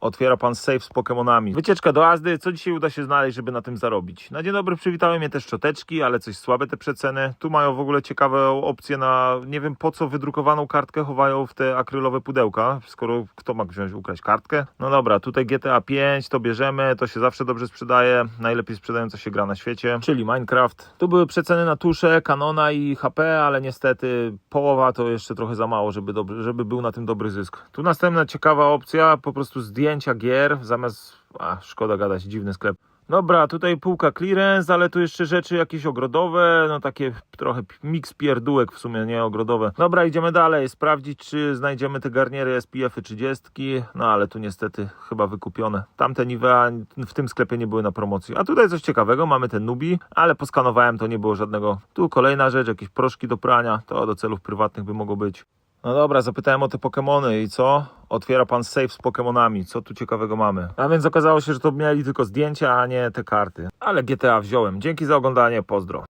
otwiera pan safe z Pokemonami. Wycieczka do Azdy, co dzisiaj uda się znaleźć, żeby na tym zarobić? Na dzień dobry przywitały mnie też szczoteczki, ale coś słabe te przeceny. Tu mają w ogóle ciekawe opcje na, nie wiem po co wydrukowaną kartkę chowają w te akrylowe pudełka, skoro kto ma wziąć, ukraść kartkę? No dobra, tutaj GTA 5, to bierzemy, to się zawsze dobrze sprzedaje, najlepiej sprzedająca się gra na świecie, czyli Minecraft. Tu były przeceny na tusze, Canona i HP, ale niestety połowa to jeszcze trochę za mało, żeby, dobry, żeby był na tym dobry zysk. Tu następna ciekawa opcja, po prostu zdjęcia gier, zamiast, a szkoda gadać, dziwny sklep. Dobra, tutaj półka clearance, ale tu jeszcze rzeczy jakieś ogrodowe, no takie trochę miks pierdółek w sumie, nie ogrodowe. Dobra, idziemy dalej, sprawdzić czy znajdziemy te garniery SPF-y 30, no ale tu niestety chyba wykupione. Tamte Nivea w tym sklepie nie były na promocji. A tutaj coś ciekawego, mamy ten Nubi, ale poskanowałem, to nie było żadnego. Tu kolejna rzecz, jakieś proszki do prania, to do celów prywatnych by mogło być. No dobra, zapytałem o te Pokemony i co? Otwiera pan safe z Pokemonami. Co tu ciekawego mamy? A więc okazało się, że to mieli tylko zdjęcia, a nie te karty. Ale GTA wziąłem. Dzięki za oglądanie, pozdro.